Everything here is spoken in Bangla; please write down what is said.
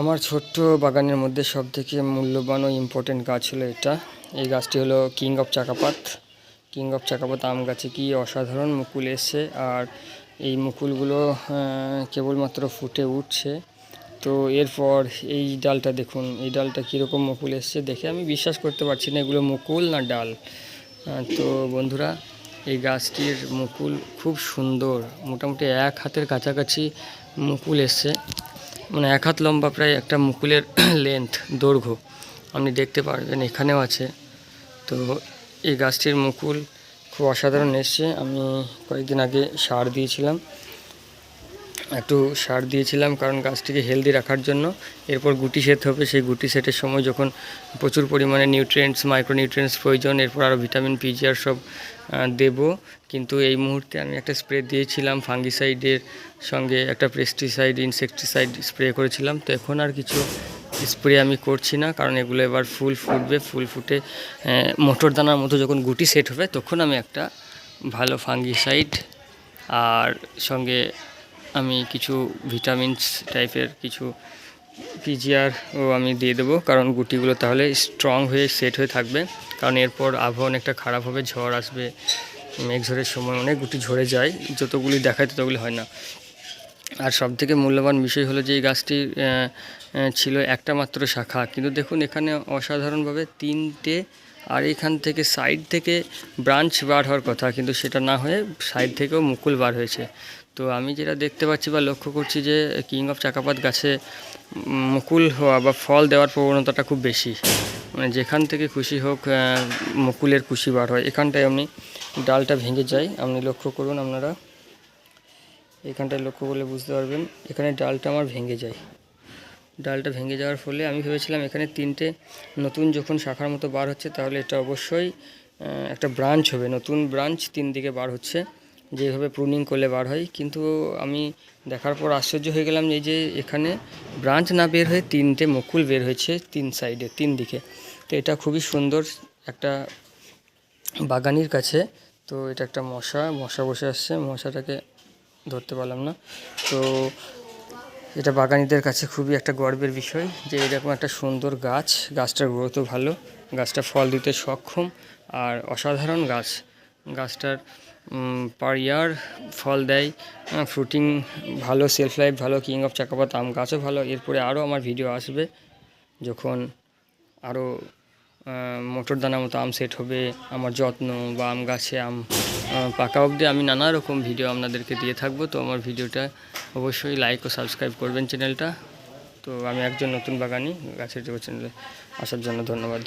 আমার ছোট্ট বাগানের মধ্যে সব থেকে মূল্যবান ও ইম্পর্টেন্ট গাছ হলো এটা। এই গাছটি হলো king of Chakapat king of Chakapat আম গাছে কি অসাধারণ মুকুল এসছে আর এই মুকুলগুলো কেবলমাত্র ফুটে উঠছে। তো এরপর এই ডালটা দেখুন, এই ডালটা কীরকম মুকুল এসছে দেখে আমি বিশ্বাস করতে পারছি না এগুলো মুকুল না ডাল। তো বন্ধুরা, এই গাছটির মুকুল খুব সুন্দর, মোটামুটি এক হাতের কাছাকাছি মুকুল এসছে। মানে এক হাত লম্বা প্রায় একটা মুকুলের লেন্থ দৈর্ঘ্য। আপনি দেখতে পারবেন এখানেও আছে। তো এই গাছটির মুকুল খুব অসাধারণ এসছে। আমি কয়েকদিন আগে সার দিয়েছিলাম। একটু সার দিয়েছিলাম কারণ গাছটিকে হেলদি রাখার জন্য। এরপর গুটি সেট হবে, সেই গুটি সেটের সময় যখন প্রচুর পরিমাণে নিউট্রিয়েন্টস মাইক্রোনিউট্রিয়েন্টস প্রয়োজন, এরপর আরও ভিটামিন পিজিআর সব দেব। কিন্তু এই মুহূর্তে আমি একটা স্প্রে দিয়েছিলাম ফাঙ্গিসাইডের সঙ্গে, একটা পেস্টিসাইড ইনসেকটিসাইড স্প্রে করেছিলাম। তো এখন আর কিছু স্প্রে আমি করছি না, কারণ এগুলো এবার ফুল ফুটবে, ফুল ফুটে মোটর দানার মতো যখন গুটি সেট হবে, তখন আমি একটা ভালো ফাঙ্গিসাইড আর সঙ্গে আমি কিছু ভিটামিনস টাইপের কিছু পিজিআর ও আমি দিয়ে দেবো। কারণ গুটিগুলো তাহলে স্ট্রং হয়ে সেট হয়ে থাকবে। কারণ এরপর আবহাওয়া অনেকটা খারাপ হবে, ঝড় আসবে, মেঘ ঝড়ের সময় অনেক গুটি ঝরে যায়। যতগুলি দেখায় ততগুলি হয় না। আর সব থেকে মূল্যবান বিষয় হলো যে এই গাছটি ছিল একটা মাত্র শাখা। কিন্তু দেখুন, এখানে অসাধারণভাবে তিনটে আর এখান থেকে সাইড থেকে ব্রাঞ্চ বার হওয়ার কথা, কিন্তু সেটা না হয়ে সাইড থেকেও মুকুল বার হয়েছে। তো আমি যেটা দেখতে পাচ্ছি বা লক্ষ্য করছি যে কিং অফ চাকাপাত গাছে মুকুল হওয়া বা ফল দেওয়ার প্রবণতাটা খুব বেশি। মানে যেখান থেকে খুশি হোক মুকুলের খুশি বার হয়। এখানটায় আমি ডালটা ভেঙে যাই। আপনি লক্ষ্য করুন আপনারা। এখানটায় লক্ষ্য করলে বুঝতে পারবেন, এখানে ডালটা আমার ভেঙে যায়। ডালটা ভেঙে যাওয়ার ফলে আমি ভেবেছিলাম এখানে তিনটে নতুন যখন শাখার মতো বার হচ্ছে, তাহলে এটা অবশ্যই একটা ব্রাঞ্চ হবে। নতুন ব্রাঞ্চ তিন দিকে বার হচ্ছে, যেভাবে প্রুনিং করলে বার হয়। কিন্তু আমি দেখার পর আশ্চর্য হয়ে গেলাম এই যে এখানে ব্রাঞ্চ না বের হয়ে তিনটে মুকুল বের হয়েছে তিন সাইডে, তিন দিকে। তো এটা খুবই সুন্দর একটা বাগানির কাছে। তো এটা একটা মশা মশা বসে আসছে, মশাটাকে ধরতে পারলাম না। তো এটা বাগানিদের কাছে খুবই একটা গর্বের বিষয় যে এরকম একটা সুন্দর গাছ, গাছটার গ্রোথও ভালো, গাছটা ফল দিতে সক্ষম আর অসাধারণ গাছ। গাছটার পার ইয়ার ফল দেয় ফ্রুটিং ভালো সেলফ লাইফ ভালো কিং অফ চাকাপাত, আম গাছও ভালো। এরপরে আরও আমার ভিডিও আসবে যখন আরও মোটর দানা মতো আম সেট হবে, আমার যত্ন বা আম গাছে আম পাকা অবধি। আমি নানা রকম ভিডিও আপনাদেরকে দিয়ে থাকব, তো আমার ভিডিওটা অবশ্যই লাইক ও সাবস্ক্রাইব করবেন চ্যানেলটা তো আমি একজন নতুন বাগানি, গাছের চ্যানেলে আসার জন্য ধন্যবাদ।